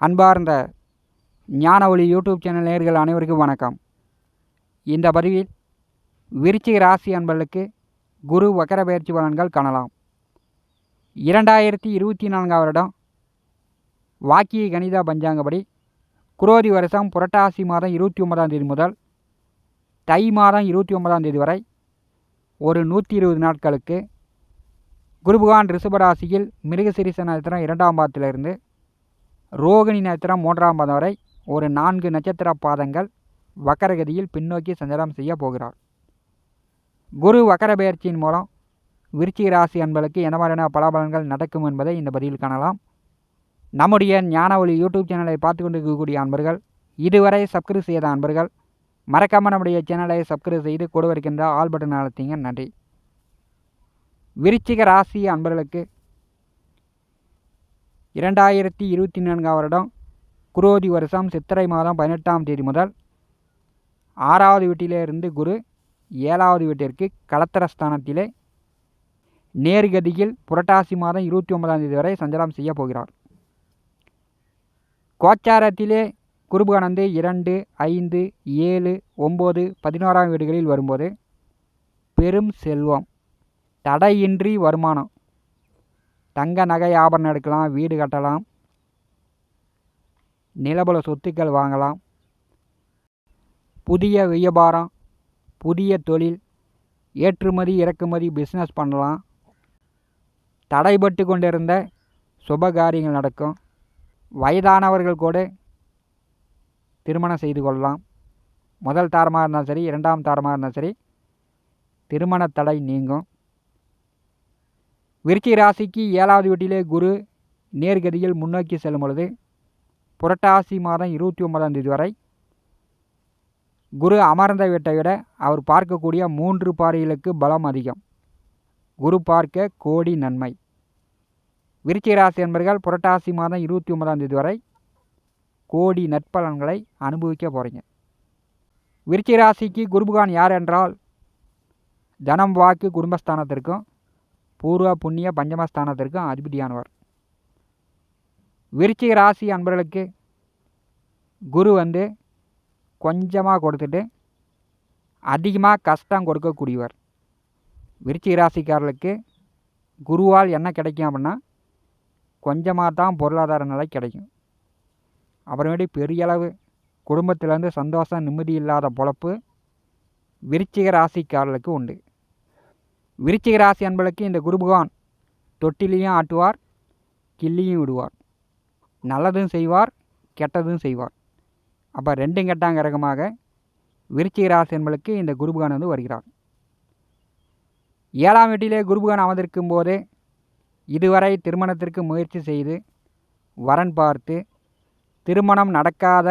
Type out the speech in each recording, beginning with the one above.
அன்பார்ந்த ஞான ஒளி யூடியூப் சேனல் நேர்கள் அனைவருக்கும் வணக்கம். இந்த பதிவில் விருச்சிக ராசி அன்பர்களுக்கு குரு வக்கர பயிற்சி பலன்கள் காணலாம். இரண்டாயிரத்தி இருபத்தி நான்காம் வருடம் வாக்கிய கணித பஞ்சாங்கப்படி குரோதி வருஷம் புரட்டாசி மாதம் இருபத்தி ஒன்பதாம் தேதி முதல் தை மாதம் இருபத்தி ஒன்பதாம் தேதி வரை ஒரு நூற்றி இருபது நாட்களுக்கு குருபகான் ரிஷபராசியில் மிருகசிரிச நட்சத்திரம் இரண்டாம் பாதத்திலிருந்து ரோகிணி நட்சத்திரம் மூன்றாம் பாதம் வரை ஒரு நான்கு நட்சத்திர பாதங்கள் வக்கரகதியில் பின்னோக்கி சஞ்சாரம் செய்ய போகிறார் குரு வக்கர பெயர்ச்சியின் மூலம் விருச்சிக ராசி அன்பர்களுக்கு எந்த மாதிரியான பலாபலன்கள் நடக்கும் என்பதை இந்த பதிவில் காணலாம். நம்முடைய ஞான ஒளி யூடியூப் சேனலை பார்த்து கொண்டிருக்கக்கூடிய அன்பர்கள் இதுவரை சப்ஸ்கிரைப் செய்த அன்பர்கள் மறக்காமல் நம்முடைய சேனலை சப்ஸ்கிரைப் செய்து கூட இருக்கின்ற ஆல் பட்டன் அழுத்திங்க. நன்றி. விருச்சிக ராசி அன்பர்களுக்கு இரண்டாயிரத்தி இருபத்தி நான்காம் வருடம் குரோதி வருஷம் சித்திரை மாதம் பதினெட்டாம் தேதி முதல் ஆறாவது வீட்டிலிருந்து குரு ஏழாவது வீட்டிற்கு களத்திர ஸ்தானத்திலே நேர்கதியில் புரட்டாசி மாதம் இருபத்தி ஒன்பதாம் தேதி வரை சஞ்சலம் செய்ய போகிறார். கோச்சாரத்திலே குருபகனந்து இரண்டு ஐந்து ஏழு ஒம்பது பதினோராம் வீடுகளில் வரும்போது பெரும் செல்வம் தடையின்றி வருமானம். தங்க நகை ஆபரணம் எடுக்கலாம் வீடு கட்டலாம் நிலபல சொத்துக்கள் வாங்கலாம் புதிய வியாபாரம் புதிய தொழில் ஏற்றுமதி இறக்குமதி பிஸ்னஸ் பண்ணலாம். தடைபட்டு கொண்டிருந்த சுப காரியங்கள் நடக்கும். வயதானவர்கள் கூட திருமணம் செய்து கொள்ளலாம். முதல் தாரமாக இருந்தாலும் சரி இரண்டாம் தாரமாக இருந்தாலும் சரி திருமண தடை நீங்கும். விருச்சிக ராசிக்கு ஏழாவது வீட்டிலே குரு நேர்கதியில் முன்னோக்கி செல்லும் பொழுது புரட்டாசி மாதம் இருபத்தி ஒன்பதாம் தேதி வரை குரு அமர்ந்த வீட்டை விட அவர் பார்க்கக்கூடிய மூன்று பார்வைகளுக்கு பலம் அதிகம். குரு பார்க்க கோடி நன்மை. விருச்சிக ராசி என்பர்கள் புரட்டாசி மாதம் இருபத்தி ஒன்பதாம் தேதி வரை கோடி நற்பலன்களை அனுபவிக்க போகிறீங்க விருச்சிக ராசிக்கு குருபகான் யார் என்றால் தனம் வாக்கு குடும்பஸ்தானத்திற்கும் பூர்வ புண்ணிய பஞ்சமஸ்தானத்திற்கும் அதிபதியானவர். விருச்சிக ராசி அன்பர்களுக்கு குரு வந்து கொஞ்சமாக கொடுத்துட்டு அதிகமாக கஷ்டம் கொடுக்கக்கூடியவர். விருச்சிக ராசிக்காரர்களுக்கு குருவால் என்ன கிடைக்கும் அப்படின்னா கொஞ்சமாக தான் பொருளாதார நிலை கிடைக்கும். அப்புறமேட்டு பெரிய அளவு குடும்பத்திலேருந்து சந்தோஷம் நிம்மதி இல்லாத பொழப்பு விருச்சிக ராசிக்காரர்களுக்கு உண்டு. விருச்சிக ராசி அன்பளுக்கு இந்த குரு பகவான் தொட்டிலையும் ஆட்டுவார் கிள்ளியும் விடுவார். நல்லதும் செய்வார் கெட்டதும் செய்வார். அப்போ ரெண்டும் கெட்டாங்க ரகமாக விருச்சிக ராசி என்பளுக்கு இந்த குருபகான் வந்து வருகிறார். ஏழாம் வீட்டிலே குருபகான் அமர்ந்திருக்கும் போது இதுவரை திருமணத்திற்கு முயற்சி செய்து வரன் பார்த்து திருமணம் நடக்காத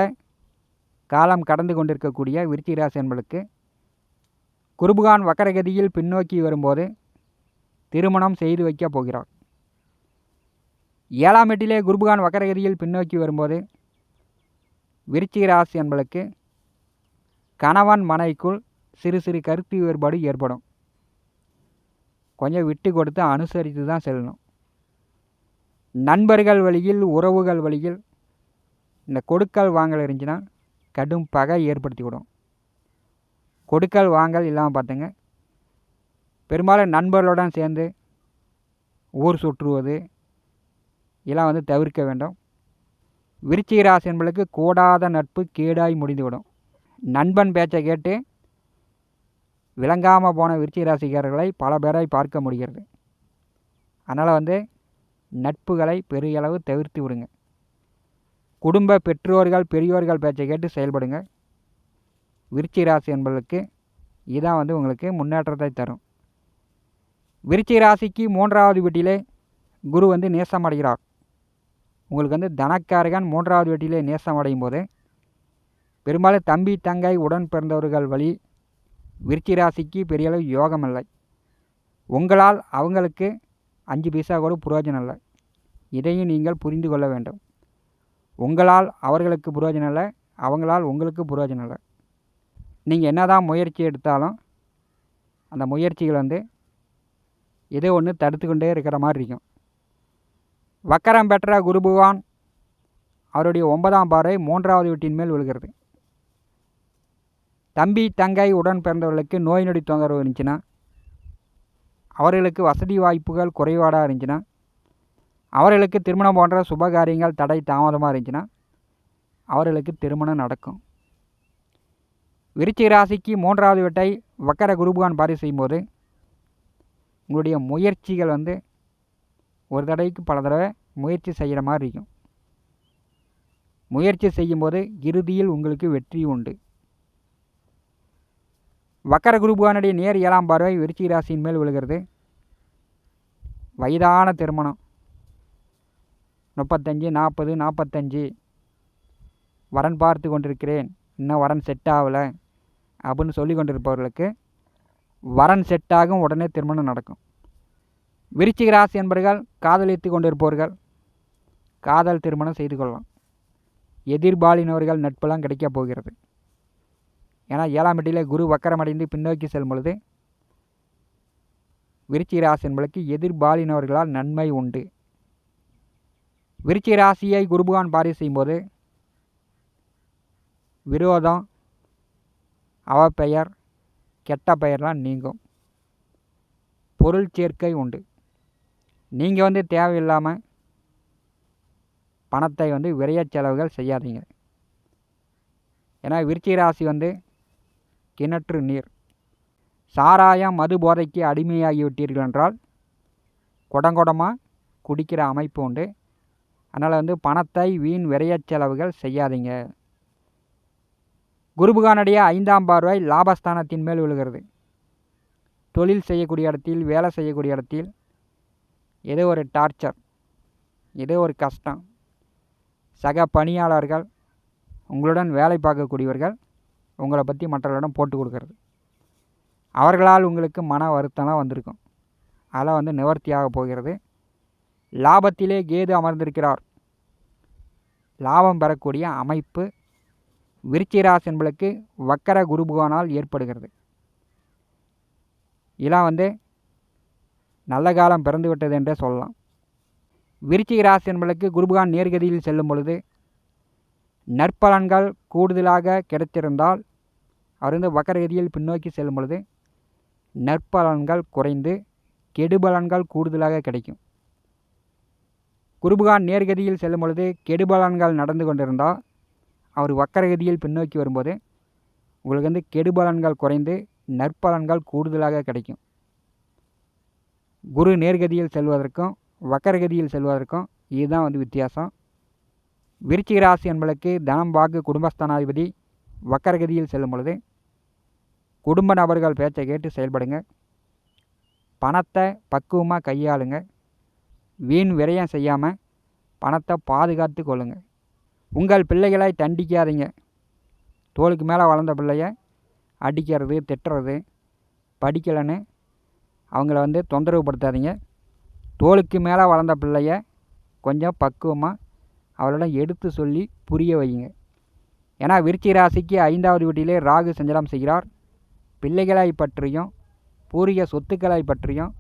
காலம் கடந்து கொண்டிருக்கக்கூடிய விருச்சிக ராசி என்பளுக்கு குருபகான் வக்கரகதியில் பின்னோக்கி வரும்போது திருமணம் செய்து வைக்கப் போகிறார். ஏழாம் எட்டிலே குருபுகான் வக்கரகதியில் பின்னோக்கி வரும்போது விருச்சிக ராசி என்பளுக்கு கணவன் மனைக்குள் சிறு சிறு கருத்து வேறுபாடு ஏற்படும். கொஞ்சம் விட்டு கொடுத்து அனுசரித்து தான் செல்லணும். நண்பர்கள் வழியில் உறவுகள் வழியில் இந்த கொடுக்கல் வாங்கல் இருந்துச்சுன்னா கடும் பகை ஏற்படுத்தி விடும் கொடுக்கல் வாங்கல் இல்லாமல் பார்த்துங்க. பெரும்பாலும் நண்பர்களுடன் சேர்ந்து ஊர் சுற்றுவது இதெல்லாம் வந்து தவிர்க்க வேண்டும். விருச்சிக ராசி என்பளுக்கு கூடாத நட்பு கேடாய் முடிந்துவிடும். நண்பன் பேச்சை கேட்டு விளங்காமல் போன விருச்சிக ராசிக்காரர்களை பல பேரை பார்க்க முடிகிறது. அதனால் வந்து நட்புகளை பெரிய அளவு தவிர்த்து விடுங்க. குடும்ப பெற்றோர்கள் பெரியோர்கள் பேச்சை கேட்டு செயல்படுங்க. விருச்சிக ராசி என்பதற்கு இதான் வந்து உங்களுக்கு முன்னேற்றத்தை தரும். விருச்சிக ராசிக்கு மூன்றாவது வீட்டிலே குரு வந்து நேசம் அடைகிறார். உங்களுக்கு வந்து தனக்காரகன் மூன்றாவது வீட்டிலே நேசம் அடையும் போது பெரும்பாலும் தம்பி தங்கை உடன் பிறந்தவர்கள் வழி விருச்சி ராசிக்கு பெரிய அளவு யோகம் இல்லை. உங்களால் அவங்களுக்கு அஞ்சு பைசா கூட புரோஜனம் இல்லை. இதையும் நீங்கள் புரிந்து கொள்ள வேண்டும். உங்களால் அவர்களுக்கு புரோஜனம் இல்லை அவங்களால் உங்களுக்கு புரோஜனம் இல்லை. நீங்கள் என்ன தான் முயற்சி எடுத்தாலும் அந்த முயற்சிகள் வந்து ஏதோ ஒன்று தடுத்துக்கொண்டே இருக்கிற மாதிரி இருக்கும். வக்கரம் பெற்ற குரு பகவான் அவருடைய ஒன்பதாம் பாறை மூன்றாவது வீட்டின் மேல் விழுகிறது. தம்பி தங்கை உடன் பிறந்தவர்களுக்கு நோய் நொடி தொந்தரவு இருந்துச்சுன்னா அவர்களுக்கு வசதி வாய்ப்புகள் குறைபாடாக இருந்துச்சுன்னா அவர்களுக்கு திருமணம் போன்ற சுபகாரியங்கள் தடை தாமதமாக இருந்துச்சுன்னா அவர்களுக்கு திருமணம் நடக்கும். விருச்சிக ராசிக்கு மூன்றாவது வீட்டை வக்கர குருபகான் பாரிசு செய்யும்போது உங்களுடைய முயற்சிகள் வந்து ஒரு தடவைக்கு பல தடவை முயற்சி செய்கிற மாதிரி இருக்கும். முயற்சி செய்யும்போது இறுதியில் உங்களுக்கு வெற்றி உண்டு. வக்கர குருபகானுடைய நேர் ஏழாம் பார்வை விருச்சிக ராசியின் மேல் விழுகிறது. வயதான திருமணம். முப்பத்தஞ்சு நாற்பது நாற்பத்தஞ்சு. வரன் பார்த்து கொண்டிருக்கிறேன். இன்னும் வரன் செட் ஆகலை. அப்படின்னு சொல்லி கொண்டிருப்பவர்களுக்கு வரன் செட்டாகும் உடனே திருமணம் நடக்கும். விருச்சிக ராசி என்பவர்கள் காதலித்து கொண்டிருப்பவர்கள் காதல் திருமணம் செய்து கொள்ளலாம். எதிர்பாலினவர்கள் நட்பெல்லாம் கிடைக்கப் போகிறது. ஏன்னா ஏழாம் எட்டிலே குரு வக்கரமடைந்து பின்னோக்கி செல்லும் பொழுது விருச்சிக ராசி என்பதற்கு எதிர்பாலினவர்களால் நன்மை உண்டு. விருச்சிக ராசியை குருபகான் பாரி செய்யும்போது விரோதம் அவப்பெயர் கெட்ட பெயர்லாம் நீங்கும். பொருள் சேர்க்கை உண்டு. நீங்கள் வந்து தேவையில்லாமல் பணத்தை வந்து விரைய செலவுகள் செய்யாதீங்க. ஏன்னா விருச்சிக ராசி வந்து கிணற்று நீர். சாராயம் மது போதைக்கு அடிமையாகி விட்டீர்கள் என்றால் குடங்குடமாக குடிக்கிற அமைப்பு உண்டு. அதனால் வந்து பணத்தை வீண் விரைய செலவுகள் செய்யாதீங்க. குருபுகானுடைய ஐந்தாம் பார்வை லாபஸ்தானத்தின் மேல் விழுகிறது. தொழில் செய்யக்கூடிய இடத்தில் வேலை செய்யக்கூடிய இடத்தில் ஏதோ ஒரு டார்ச்சர் ஏதோ ஒரு கஷ்டம். சக பணியாளர்கள் உங்களுடன் வேலை பார்க்கக்கூடியவர்கள் உங்களை பற்றி மற்றவர்களிடம் போட்டு கொடுக்கறது. அவர்களால் உங்களுக்கு மன வருத்தம்லாம் வந்திருக்கும். அதெல்லாம் வந்து நிவர்த்தியாக போகிறது. லாபத்திலே கேது அமர்ந்திருக்கிறார். லாபம் பெறக்கூடிய அமைப்பு விருச்சிராசி என்பளுக்கு வக்கர குருபுகானால் ஏற்படுகிறது. இதெல்லாம் வந்து நல்ல காலம் பிறந்து விட்டது என்றே சொல்லலாம். விருச்சிக ராசி என்பளுக்கு குருபுகான் நேர்கதியில் செல்லும் பொழுது நற்பலன்கள் கூடுதலாக கிடைத்திருந்தால் அவர் வந்து வக்கரகதியில் பின்னோக்கி செல்லும் பொழுது நற்பலன்கள் குறைந்து கெடுபலன்கள் கூடுதலாக கிடைக்கும். குருபுகான் நேர்கதியில் செல்லும் பொழுது கெடுபலன்கள் நடந்து கொண்டிருந்தால் அவர் வக்கரகதியில் பின்னோக்கி வரும்போது உங்களுக்கு வந்து கெடுபலன்கள் குறைந்து நற்பலன்கள் கூடுதலாக கிடைக்கும். குரு நேர்கதியில் செல்வதற்கும் வக்கரகதியில் செல்வதற்கும் இதுதான் வந்து வித்தியாசம். விருச்சிக ராசி என்பதற்கு தனம் வாக்கு குடும்பஸ்தானாதிபதி வக்கரகதியில் செல்லும் பொழுது குடும்ப நபர்கள் பேச்சை கேட்டு செயல்படுங்க. பணத்தை பக்குவமாக கையாளுங்க. வீண் விரயம் செய்யாமல் பணத்தை பாதுகாத்து கொள்ளுங்கள் உங்கள் பிள்ளைகளை தண்டிக்காதீங்க. தோளுக்கு மேலே வளர்ந்த பிள்ளைய அடிக்கிறது திட்டுறது படிக்கலைன்னு அவங்கள வந்து தொந்தரவு படுத்தாதீங்க தோளுக்கு மேலே வளர்ந்த பிள்ளைய கொஞ்சம் பக்குவமாக அவளிடம் எடுத்து சொல்லி புரிய வையுங்க. ஏன்னா விருச்சி ராசிக்கு ஐந்தாவது வீட்டிலே ராகு சஞ்சலம் செய்கிறார். பிள்ளைகளை பற்றியும் பூரிய சொத்துக்களை பற்றியும்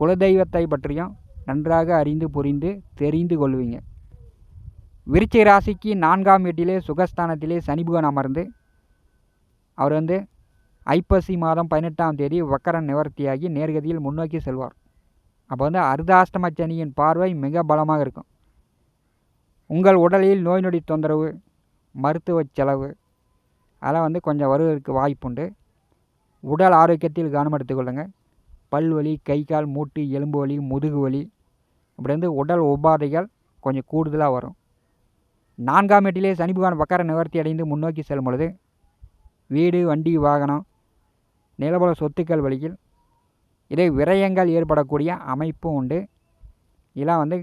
குலதெய்வத்தை பற்றியும் நன்றாக அறிந்து புரிந்து தெரிந்து கொள்வீங்க. விருச்சிக ராசிக்கு நான்காம் வீட்டிலே சுகஸ்தானத்திலே சனிபுகன் அமர்ந்து அவர் வந்து ஐப்பசி மாதம் பதினெட்டாம் தேதி வக்கரன் நிவர்த்தியாகி நேர்கதியில் முன்னோக்கி செல்வார். அப்போ வந்து அர்த்தாஷ்டம சனியின் பார்வை மிக பலமாக இருக்கும். உங்கள் உடலில் நோய் நொடி தொந்தரவு மருத்துவ செலவு அதெல்லாம் வந்து கொஞ்சம் வருவதற்கு வாய்ப்புண்டு உடல் ஆரோக்கியத்தில் கவனம் எடுத்துக்கொள்ளுங்கள் பல்வலி கை கால் மூட்டு எலும்பு வலி முதுகு வலி இப்படி வந்து உடல் உபாதைகள் கொஞ்சம் கூடுதலாக வரும். நான்காம் எட்டிலே சனி பகவான் வக்கர நிவர்த்தி அடைந்து முன்னோக்கி செல்லும் பொழுது வீடு வண்டி வாகனம் நிலபல சொத்துக்கள் வழியில் இதை விரயங்கள் ஏற்படக்கூடிய அமைப்பும் உண்டு. இதெல்லாம் வந்து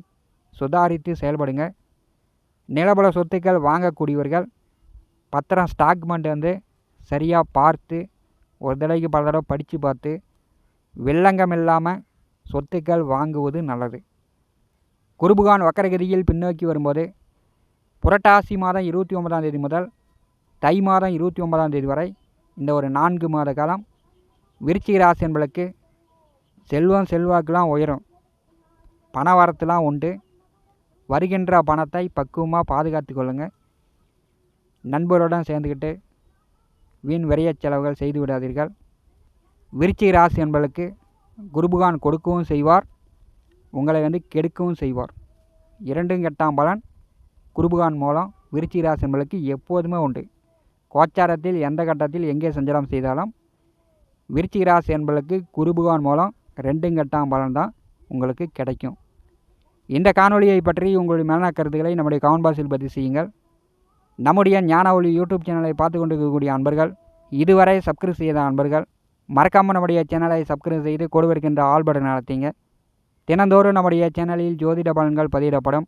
சுதாரித்து செயல்படுங்க. நிலபல சொத்துக்கள் வாங்கக்கூடியவர்கள் பத்திரம் ஸ்டாக்மெண்ட் வந்து சரியாக பார்த்து ஒரு தடவைக்கு பல தடவை படித்து பார்த்து வில்லங்கம் இல்லாமல் சொத்துக்கள் வாங்குவது நல்லது. குருபுகான் வக்கரகதியில் பின்னோக்கி வரும்போது புரட்டாசி மாதம் இருபத்தி ஒன்பதாம் தேதி முதல் தை மாதம் இருபத்தி ஒன்பதாம் தேதி வரை இந்த ஒரு நான்கு மாத காலம் விருச்சிக ராசி என்பளுக்கு செல்வம் செல்வாக்கெலாம் உயரும். பண வரத்துலாம் உண்டு. வருகின்ற பணத்தை பக்குவமாக பாதுகாத்து கொள்ளுங்கள் நண்பருடன் சேர்ந்துக்கிட்டு வீண் விரைய செலவுகள் செய்து விடாதீர்கள். விருச்சிக ராசி என்பளுக்கு குருபகான் கொடுக்கவும் செய்வார். உங்களை வந்து கெடுக்கவும் செய்வார். இரண்டும் கெட்டாம் பலன். குருபகான் மூலம் விருச்சிக ராசி என்பதற்கு எப்போதுமே உண்டு. கோச்சாரத்தில் எந்த கட்டத்தில் எங்கே சஞ்சாரம் செய்தாலும் விருச்சிக ராசி என்பதற்கு குருபகான் மூலம் ரெண்டும் கெட்டாம் பலன் தான் உங்களுக்கு கிடைக்கும். இந்த காணொலியை பற்றி உங்களுடைய மன கருத்துக்களை நம்முடைய கமெண்ட் பாக்ஸில் பதிவு செய்யுங்கள். நம்முடைய ஞான ஒளி யூடியூப் சேனலை பார்த்து கொண்டிருக்கக்கூடிய அன்பர்கள் இதுவரை சப்ஸ்கிரைப் செய்த அன்பர்கள் மறக்காமல் நம்முடைய சேனலை சப்ஸ்கிரைப் செய்து கொடுவிருக்கின்ற ஆல் பட்டன் நடத்திங்க தினந்தோறும் நம்முடைய சேனலில் ஜோதிட பலன்கள் பதிவிடப்படும்.